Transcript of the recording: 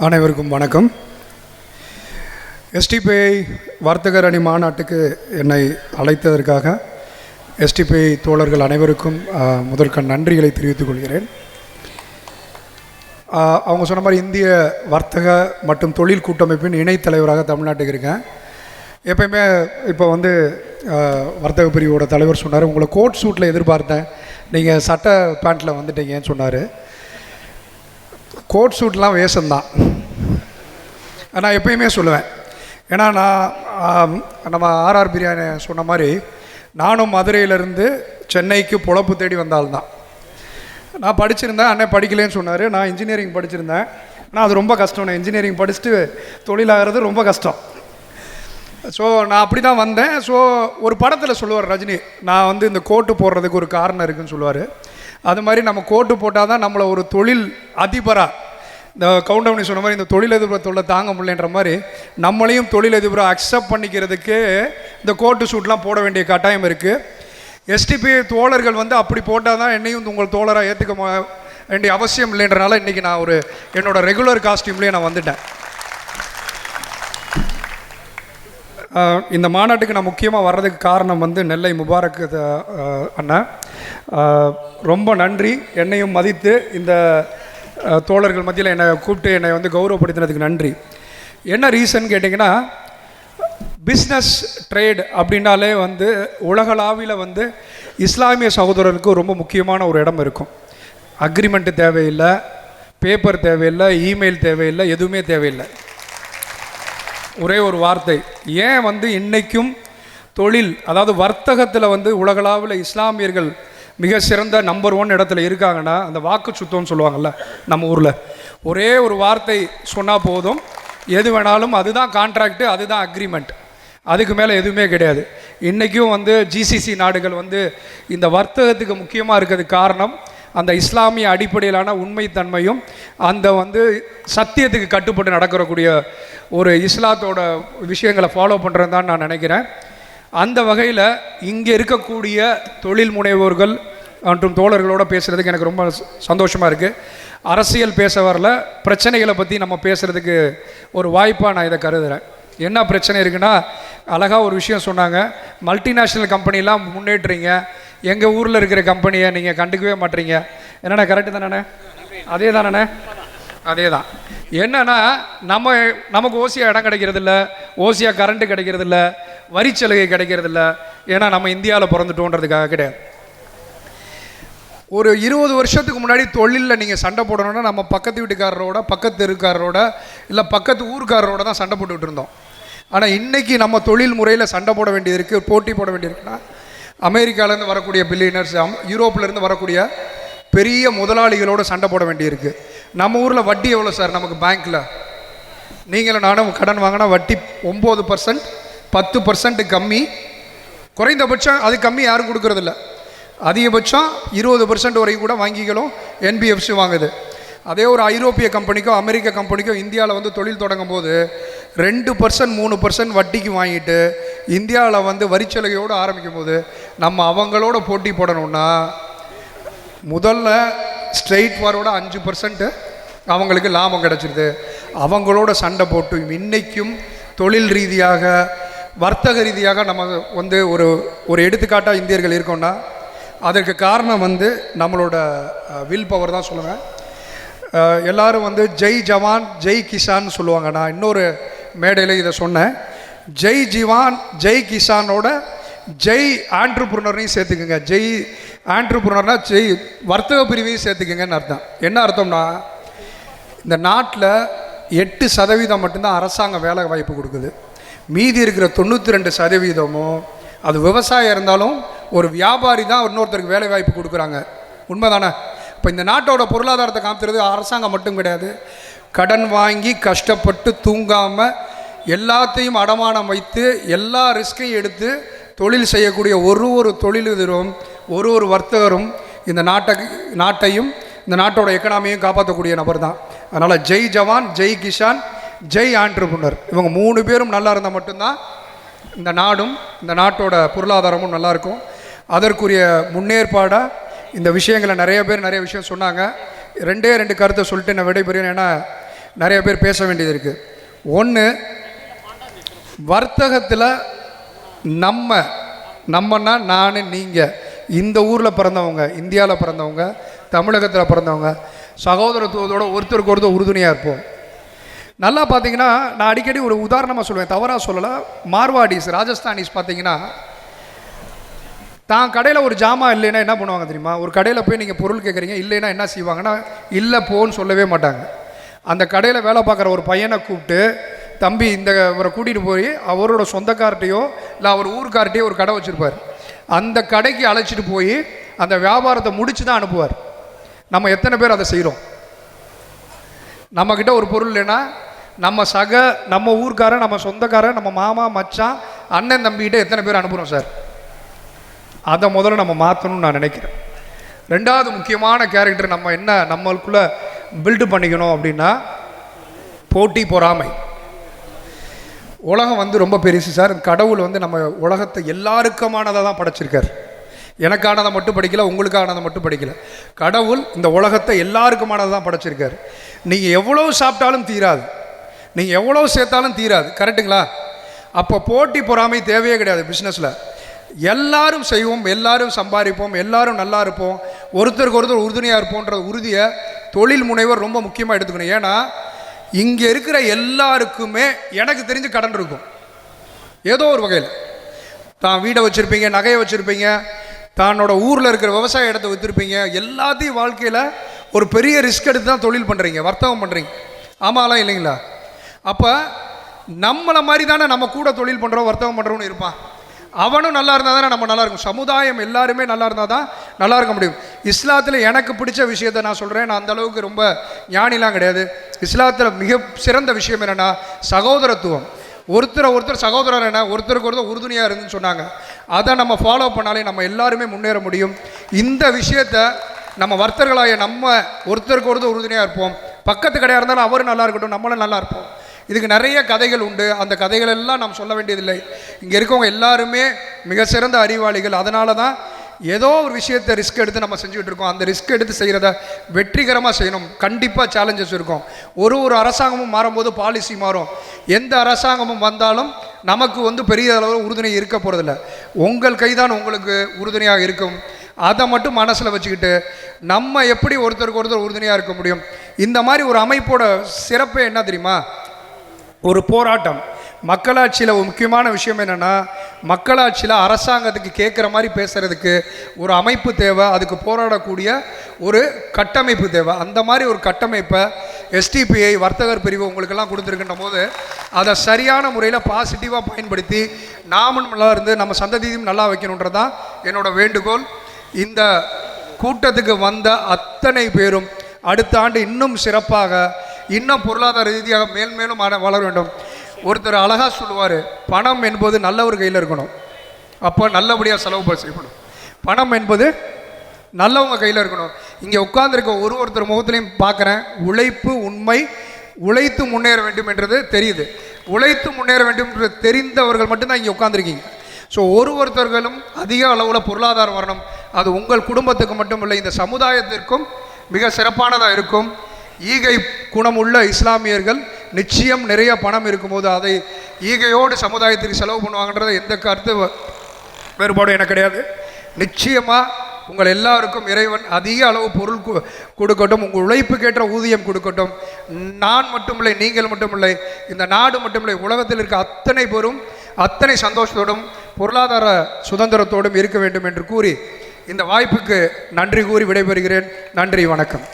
அனைவருக்கும் வணக்கம். எஸ்டிபிஐ வர்த்தகர் அணி மாநாட்டுக்கு என்னை அழைத்ததற்காக எஸ்டிபிஐ தோழர்கள் அனைவருக்கும் ஆஹ், முதற்கண் நன்றிகளை தெரிவித்துக் கொள்கிறேன். அவங்க சொன்ன மாதிரி இந்திய வர்த்தக மற்றும் தொழில் கூட்டமைப்பின் இணைத்தலைவராக தமிழ்நாட்டுக்கு இருக்கேன். எப்பயுமே இப்போ வந்து வர்த்தக பிரிவோட தலைவர் சொன்னார். உங்களை கோட் சூட்டில் எதிர்பார்த்தேன். நீங்கள் சட்டை பேண்ட்டில் வந்துட்டீங்கன்னு சொன்னார். கோட் சூட்லாம் வேஷம்தான். நான் எப்பயுமே சொல்லுவேன். ஏன்னா நான் நம்ம ஆர்ஆர் பிரியாணி சொன்ன மாதிரி நானும் மதுரையிலேருந்து சென்னைக்கு பொழப்பு தேடி வந்தால்தான். நான் படிச்சிருந்தேன் அண்ணன் படிக்கலேன்னு சொன்னார். நான் இன்ஜினியரிங் படிச்சிருந்தேன். ஆனால் அது ரொம்ப கஷ்டம். நான் இன்ஜினியரிங் படிச்சுட்டு தொழிலாகிறது ரொம்ப கஷ்டம். ஸோ நான் அப்படி தான் வந்தேன். ஸோ ஒரு படத்தில் சொல்லுவார் ரஜினி நான் வந்து இந்த கோட்டு போடுறதுக்கு ஒரு காரணம் இருக்குதுன்னு சொல்லுவார். அது மாதிரி நம்ம கோட்டு போட்டால் தான் நம்மளை ஒரு தொழில் அதிபராக இந்த கவுண்டமணி சொன்ன மாதிரி இந்த தொழிலதிபர் தொல்லை தாங்க முடியலன்ற மாதிரி நம்மளையும் தொழிலதிபராக அக்செப்ட் பண்ணிக்கிறதுக்கு இந்த கோட்டு சூட்லாம் போட வேண்டிய கட்டாயம் இருக்குது எஸ்டிபி தோழர்கள் வந்து அப்படி போட்டால் தான் என்னையும் உங்கள் தோழராக ஏற்றுக்க வேண்டிய அவசியம் இல்லைன்றனால இன்றைக்கி நான் ஒரு என்னோடய ரெகுலர் காஸ்டியூம்லேயே நான் வந்துட்டேன். இந்த மாநாட்டுக்கு நான் முக்கியமாக வர்றதுக்கு காரணம் வந்து நெல்லை முபாரக் அண்ணா. ரொம்ப நன்றி. என்னையும் மதித்து இந்த தோழர்கள் மத்தியில் என்னை கூப்பிட்டு என்னை வந்து கௌரவப்படுத்தினதுக்கு நன்றி. என்ன ரீசன் கேட்டிங்கன்னா பிஸ்னஸ் ட்ரேட் அப்படின்னாலே வந்து உலகளாவில் வந்து இஸ்லாமிய சகோதரருக்கு ரொம்ப முக்கியமான ஒரு இடம் இருக்கும். அக்ரிமெண்ட்டு தேவையில்லை பேப்பர் தேவையில்லை இமெயில் தேவையில்லை எதுவுமே தேவையில்லை. ஒரே ஒரு வார்த்தை. ஏன் வந்து இன்றைக்கும் தொழில் அதாவது வர்த்தகத்தில் வந்து உலகளாவில் இஸ்லாமியர்கள் மிக சிறந்த நம்பர் ஒன் இடத்துல இருக்காங்கன்னா அந்த வாக்கு சுத்தம்னு சொல்லுவாங்கல்ல நம்ம ஊரில். ஒரே ஒரு வார்த்தை சொன்னால் போதும். எது வேணாலும் அதுதான் கான்ட்ராக்டு அதுதான் அக்ரிமெண்ட் அதுக்கு மேலே எதுவுமே கிடையாது. இன்றைக்கும் வந்து ஜிசிசி நாடுகள் வந்து இந்த வர்த்தகத்துக்கு முக்கியமாக இருக்கிறதுக்கு காரணம் அந்த இஸ்லாமிய அடிப்படையிலான உண்மைத்தன்மையும் அந்த வந்து சத்தியத்துக்கு கட்டுப்பட்டு நடக்கிறக்கூடிய ஒரு இஸ்லாத்தோட விஷயங்களை ஃபாலோ பண்ணுறது தான் நான் நினைக்கிறேன். அந்த வகையில் இங்கே இருக்கக்கூடிய தொழில் முனைவோர்கள் மற்றும் தோழர்களோட பேசுகிறதுக்கு எனக்கு ரொம்ப சந்தோஷமாக இருக்குது அரசியல் பேச வரல பிரச்சனைகளை பற்றி நம்ம பேசுகிறதுக்கு ஒரு வாய்ப்பாக நான் இதை கருதுகிறேன் என்ன பிரச்சனை இருக்குன்னா அழகாக ஒரு விஷயம் சொன்னாங்க மல்டிநேஷ்னல் கம்பெனிலாம் முன்னேற்றுறீங்க எங்கள் ஊரில் இருக்கிற கம்பெனியை நீங்கள் கண்டுக்கவே மாட்டீங்க. என்னண்ணா கரெக்டு தானே அதே தானே அதே தான் என்னன்னா நம்ம நமக்கு ஓசியாக இடம் கிடைக்கிறதில்ல ஓசியாக கரண்ட்டு கிடைக்கிறதில்ல வரிச்சலுகை கிடைக்கிறதில்ல. ஏன்னா நம்ம இந்தியாவில் பிறந்துட்டோன்றதுக்காக கிடையாது. ஒரு இருபது வருஷத்துக்கு முன்னாடி தொழிலில் நீங்கள் சண்டை போடணும்னா நம்ம பக்கத்து வீட்டுக்காரரோட பக்கத்து தெருக்காரரோட இல்லை பக்கத்து ஊருக்காரரோட தான் சண்டை போட்டுக்கிட்டு இருந்தோம். ஆனால் இன்றைக்கி நம்ம தொழில் முறையில் சண்டை போட வேண்டியது இருக்குது போட்டி போட வேண்டியிருக்குன்னா அமெரிக்காலேருந்து வரக்கூடிய பில்லியனர்ஸ் யூரோப்லேருந்து வரக்கூடிய பெரிய முதலாளிகளோட சண்டை போட வேண்டியிருக்கு. நம்ம ஊரில் வட்டி எவ்வளோ சார் நமக்கு பேங்க்கில் நீங்களும் நானும் கடன் வாங்கினா வட்டி ஒம்பது பர்சன்ட் பத்து பர்சன்ட் கம்மி. குறைந்தபட்சம் அது கம்மி யாரும் கொடுக்கறதில்ல. அதிகபட்சம் இருபது பர்சன்ட் வரைக்கும் கூட வங்கிகளும் என்பிஎஃப்சி வாங்குது. அதே ஒரு ஐரோப்பிய கம்பெனிக்கோ அமெரிக்க கம்பெனிக்கோ இந்தியாவில் வந்து தொழில் தொடங்கும் போது ரெண்டு பர்சன்ட் மூணு பர்சன்ட் வட்டிக்கு வாங்கிட்டு இந்தியாவில் வந்து வரிச்சலுகையோடு ஆரம்பிக்கும் போது நம்ம அவங்களோட போட்டி போடணும்னா முதல்ல ஸ்ட்ரெயிட் ஃபார்வர்ட அஞ்சு பர்சன்ட்டு அவங்களுக்கு லாபம் கிடச்சிருது. அவங்களோட சண்டை போட்டு இன்னைக்கும் தொழில் ரீதியாக வர்த்தக ரீதியாக நம்ம வந்து ஒரு ஒரு எடுத்துக்காட்டாக இந்தியர்கள் இருக்கோம்னா அதற்கு காரணம் வந்து நம்மளோட வில் பவர் தான் சொல்லுவேன். எல்லோரும் வந்து ஜெய் ஜவான் ஜெய் கிசான் சொல்லுவாங்க. நான் இன்னொரு மேடையில் இதை சொன்னேன். ஜெய் ஜிவான் ஜெய் கிஷானோட ஜெய் ஆண்ட்ரப்ரனரையும் சேர்த்துக்குங்க. ஜெய் ஆண்ட்ரப்ரனர்னா ஜெய் வர்த்தக பிரிவையும் சேர்த்துக்குங்கன்னு அர்த்தம். என்ன அர்த்தம்னா இந்த நாட்டில் எட்டு சதவீதம் மட்டும்தான் அரசாங்கம் வேலை வாய்ப்பு கொடுக்குது. மீதி இருக்கிற தொண்ணூற்றி ரெண்டு சதவீதமும் அது விவசாயம் இருந்தாலும் ஒரு வியாபாரி தான் இன்னொருத்தருக்கு வேலை வாய்ப்பு கொடுக்குறாங்க. உண்மைதானே? இப்போ இந்த நாட்டோட பொருளாதாரத்தை காமிக்கிறது அரசாங்கம் மட்டும் கிடையாது. கடன் வாங்கி கஷ்டப்பட்டு தூங்காமல் எல்லாத்தையும் அடமானம் வைத்து எல்லா ரிஸ்கையும் எடுத்து தொழில் செய்யக்கூடிய ஒரு ஒரு தொழிலதிரும் ஒரு ஒரு வர்த்தகரும் இந்த நாட்டை நாட்டையும் இந்த நாட்டோட எக்கனாமியும் காப்பாற்றக்கூடிய நபர் தான் அதனால் ஜெய் ஜவான் ஜெய் கிஷான் ஜெய் ஆண்டர்புனர் இவங்க மூணு பேரும் நல்லா இருந்தால் மட்டும்தான் இந்த நாடும் இந்த நாட்டோட பொருளாதாரமும் நல்லாயிருக்கும் அதற்குரிய முன்னேற்பாடாக இந்த விஷயங்களை நிறைய பேர் நிறைய விஷயம் சொன்னாங்க. ரெண்டே ரெண்டு கருத்தை சொல்லிட்டு நான் விடைபெறுகிறேன். ஏன்னா நிறைய பேர் பேச வேண்டியது இருக்குது ஒன்று வர்த்தகத்தில் நம்ம நம்மன்னா நான் நீங்கள் இந்த ஊரில் பிறந்தவங்க இந்தியாவில் பிறந்தவங்க தமிழகத்தில் பிறந்தவங்க சகோதரத்துவத்தோட ஒருத்தருக்கு ஒருத்தர் உறுதுணையாக இருப்போம். நல்லா பார்த்தீங்கன்னா நான் அடிக்கடி ஒரு உதாரணமாக சொல்லுவேன் தவறாக சொல்லலை. மார்வாடிஸ் ராஜஸ்தானிஸ் பார்த்தீங்கன்னா தான் கடையில் ஒரு ஜாமான் இல்லைன்னா என்ன பண்ணுவாங்க தெரியுமா? ஒரு கடையில் போய் நீங்கள் பொருள் கேட்குறீங்க இல்லைன்னா என்ன செய்வாங்கன்னா இல்லை போன்னு சொல்லவே மாட்டாங்க. அந்த கடையில் வேலை பார்க்குற ஒரு பையனை கூப்பிட்டு தம்பி இந்த இவரை கூட்டிகிட்டு போய் அவரோட சொந்தக்கார்ட்டையோ இல்லை அவர் ஊருக்கார்ட்டையோ ஒரு கடை வச்சுருப்பார். அந்த கடைக்கு அழைச்சிட்டு போய் அந்த வியாபாரத்தை முடிச்சு தான் அனுப்புவார். நம்ம எத்தனை பேர் அதை செய்கிறோம் நம்மக்கிட்ட ஒரு பொருள் இல்லைன்னா நம்ம சக நம்ம ஊர்க்காரன் நம்ம சொந்தக்காரன் நம்ம மாமா மச்சான் அண்ணன் தம்பிக்கிட்ட எத்தனை பேர் அனுப்புகிறோம் சார்? அதை முதல்ல நம்ம மாற்றணும்னு நான் நினைக்கிறேன். ரெண்டாவது முக்கியமான கேரக்டர் நம்ம என்ன நம்மளுக்குள்ளே பில்டு பண்ணிக்கணும் அப்படின்னா போட்டி பொறாமை. உலகம் வந்து ரொம்ப பெருசு சார். கடவுள் வந்து நம்ம உலகத்தை எல்லாருக்குமானதை தான் படைச்சிருக்கார். எனக்கானதை மட்டும் படிக்கல உங்களுக்கானதை மட்டும் படிக்கல. கடவுள் இந்த உலகத்தை எல்லாருக்குமானதை தான் படைச்சிருக்கார். நீங்கள் எவ்வளோ சாப்பிட்டாலும் தீராது. நீங்கள் எவ்வளோ சேர்த்தாலும் தீராது. கரெக்டுங்களா அப்போ போட்டி பொறாமை தேவையே கிடையாது பிஸ்னஸில் எல்லாரும் செய்வோம் எல்லாரும் சம்பாதிப்போம் எல்லாரும் நல்லா இருப்போம். ஒருத்தருக்கு ஒருத்தர் உறுதுணையாக இருப்போன்ற உறுதியை தொழில் முனைவர் ரொம்ப முக்கியமாக எடுத்துக்கணும். ஏன்னா இங்கே இருக்கிற எல்லாருக்குமே எனக்கு தெரிஞ்சு கடன் இருக்கும். ஏதோ ஒரு வகையில். தான் வீடை வச்சுருப்பீங்க நகையை வச்சுருப்பீங்க தன்னோட ஊரில் இருக்கிற விவசாய இடத்த விற்றுருப்பீங்க எல்லாத்தையும் வாழ்க்கையில் ஒரு பெரிய ரிஸ்க் எடுத்து தான் தொழில் பண்ணுறீங்க வர்த்தகம் பண்ணுறீங்க ஆமாலாம் இல்லைங்களா? அப்போ நம்மளை மாதிரி தானே நம்ம கூட தொழில் பண்ணுறோம் வர்த்தகம் பண்ணுறோம்னு இருப்பான். அவனும் நல்லா இருந்தால் தானே நம்ம நல்லா இருக்கும். சமுதாயம் எல்லாருமே நல்லா இருந்தால் தான் நல்லா இருக்க முடியும். இஸ்லாத்தில் எனக்கு பிடிச்ச விஷயத்தை நான் சொல்கிறேன் நான் அந்த அளவுக்கு ரொம்ப ஞானிலாம் கிடையாது. இஸ்லாத்தில் மிக சிறந்த விஷயம் என்னென்னா சகோதரத்துவம். ஒருத்தரை ஒருத்தர் சகோதரர் என்ன ஒருத்தருக்கு ஒருத்தர் உறுதுணையாக இருந்துன்னு சொன்னாங்க. அதை நம்ம ஃபாலோ பண்ணாலே நம்ம எல்லாருமே முன்னேற முடியும். இந்த விஷயத்தை நம்ம வர்த்தர்களாய நம்ம ஒருத்தருக்கு ஒருத்தர் உறுதுணையாக இருப்போம். பக்கத்து கடையாக இருந்தாலும் அவரும் நல்லா இருக்கட்டும் நம்மளும் நல்லா இருப்போம். இதுக்கு நிறைய கதைகள் உண்டு. அந்த கதைகள் எல்லாம் நாம் சொல்ல வேண்டியதில்லை. இங்கே இருக்கவங்க எல்லாருமே மிக சிறந்த அறிவாளிகள். அதனால தான் ஏதோ ஒரு விஷயத்தை ரிஸ்க் எடுத்து நம்ம செஞ்சுக்கிட்டு இருக்கோம். அந்த ரிஸ்க் எடுத்து செய்கிறத வெற்றிகரமாக செய்யணும். கண்டிப்பாக சேலஞ்சஸ் இருக்கும். ஒரு ஒரு அரசாங்கமும் மாறும்போது பாலிசி மாறும். எந்த அரசாங்கமும் வந்தாலும் நமக்கு வந்து பெரிய அளவில் உறுதுணை இருக்க போகிறதில்ல உங்கள் கைதான் உங்களுக்கு உறுதுணையாக இருக்கும். அதை மட்டும் மனசில் வச்சுக்கிட்டு நம்ம எப்படி ஒருத்தருக்கு ஒருத்தர் உறுதுணையாக இருக்க முடியும்? இந்த மாதிரி ஒரு அமைப்போட சிறப்பே என்ன தெரியுமா? ஒரு போராட்டம். மக்களாட்சியில் ஒரு முக்கியமான விஷயம் என்னென்னா மக்களாட்சியில் அரசாங்கத்துக்கு கேட்குற மாதிரி பேசுகிறதுக்கு ஒரு அமைப்பு தேவை அதுக்கு போராடக்கூடிய ஒரு கட்டமைப்பு தேவை. அந்த மாதிரி ஒரு கட்டமைப்பை எஸ்டிபிஐ வர்த்தகர் பிரிவு உங்களுக்கெல்லாம் கொடுத்துருக்கின்ற போது அதை சரியான முறையில் பாசிட்டிவாக பயன்படுத்தி நாமும் நல்லா இருந்து நம்ம சந்ததியும் நல்லா வைக்கணுன்றது தான் என்னோட வேண்டுகோள். இந்த கூட்டத்துக்கு வந்த அத்தனை பேரும் அடுத்த ஆண்டு இன்னும் சிறப்பாக இன்னும் பொருளாதார ரீதியாக மேல்மேலும் வளர வேண்டும். ஒருத்தர் அழகாக சொல்லுவார் பணம் என்பது நல்லவர் கையில் இருக்கணும். அப்போ நல்லபடியாக செலவு ப- செய்யணும். பணம் என்பது நல்லவங்க கையில் இருக்கணும். இங்கே உட்காந்துருக்க ஒரு ஒருத்தர் முகத்துலையும் பார்க்குறேன் உழைப்பு உண்மை உழைத்து முன்னேற வேண்டும் என்றது தெரியுது. உழைத்து முன்னேற வேண்டும் என்று தெரிந்தவர்கள் மட்டும்தான் இங்கே உட்காந்துருக்கீங்க ஸோ ஒரு ஒருத்தர்களும் அதிக அளவில் பொருளாதாரம் வரணும். அது உங்கள் குடும்பத்துக்கு மட்டும் இல்லை இந்த சமுதாயத்திற்கும் மிக சிறப்பானதாக இருக்கும். ஈகை குணமுள்ள இஸ்லாமியர்கள் நிச்சயம் நிறைய பணம் இருக்கும்போது அதை ஈகையோடு சமுதாயத்திற்கு செலவு பண்ணுவாங்கன்றது எந்த கருத்து வேறுபாடும் எனக்கு கிடையாது. நிச்சயமாக உங்கள் எல்லாருக்கும் இறைவன் அதிக அளவு பொருள் கொடுக்கட்டும் உங்கள் உழைப்புக்கேற்ற ஊதியம் கொடுக்கட்டும். நான் மட்டுமில்லை நீங்கள் மட்டுமில்லை இந்த நாடு மட்டுமில்லை உலகத்தில் இருக்க அத்தனை பேரும் அத்தனை சந்தோஷத்தோடும் பொருளாதார சுதந்திரத்தோடும் இருக்க வேண்டும் என்று கூறி இந்த வாய்ப்புக்கு நன்றி கூறி விடைபெறுகிறேன். நன்றி வணக்கம்.